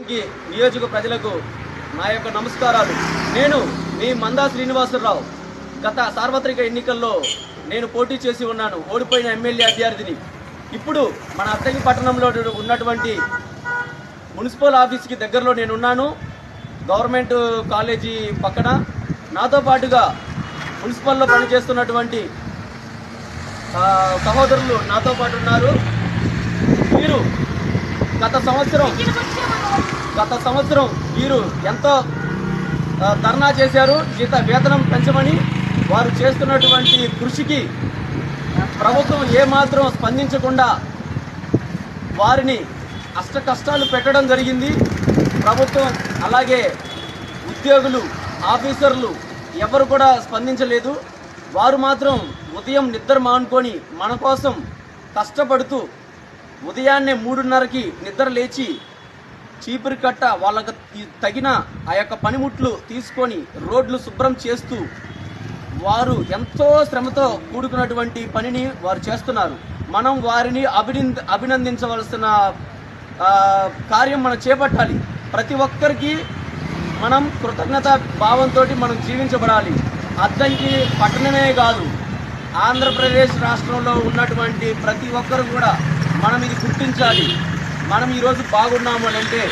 నియోజక ప్రజలకు నా యొక్క నమస్కారాలు. నేను మీ మందా శ్రీనివాసరావు. గత సార్వత్రిక ఎన్నికల్లో నేను పోటీ చేసి ఉన్నాను. ఓడిపోయిన ఎమ్మెల్యే అభ్యర్థిని. ఇప్పుడు మన అత్తగి పట్టణంలో ఉన్నటువంటి మున్సిపల్ ఆఫీస్కి దగ్గరలో నేను ఉన్నాను. గవర్నమెంట్ కాలేజీ పక్కన. నాతో పాటుగా మున్సిపల్లో పనిచేస్తున్నటువంటి సహోదరులు నాతో పాటు ఉన్నారు. మీరు గత సంవత్సరం గత సంవత్సరం వీరు ఎంతో ధర్నా చేశారు. జీత వేతనం పెంచమని వారు చేస్తున్నటువంటి కృషికి ప్రభుత్వం ఏమాత్రం స్పందించకుండా వారిని అష్ట కష్టాలు పెట్టడం జరిగింది. ప్రభుత్వం అలాగే ఉద్యోగులు ఆఫీసర్లు ఎవరు కూడా స్పందించలేదు. వారు మాత్రం ఉదయం నిద్ర మానుకొని మన కోసం కష్టపడుతూ ఉదయాన్నే మూడున్నరకి నిద్ర లేచి చీపురు కట్ట వాళ్ళకు తగిన ఆ యొక్క పనిముట్లు తీసుకొని రోడ్లు శుభ్రం చేస్తూ వారు ఎంతో శ్రమతో కూడుకున్నటువంటి పనిని వారు చేస్తున్నారు. మనం వారిని అభినంద అభినందించవలసిన కార్యం మనం చేపట్టాలి. ప్రతి ఒక్కరికి మనం కృతజ్ఞత భావంతో మనం జీవించబడాలి. అద్దంకి పట్టణమే కాదు ఆంధ్రప్రదేశ్ రాష్ట్రంలో ఉన్నటువంటి ప్రతి ఒక్కరు కూడా మనం ఇది గుర్తించాలి. మనం ఈరోజు బాగున్నాము అని అంటే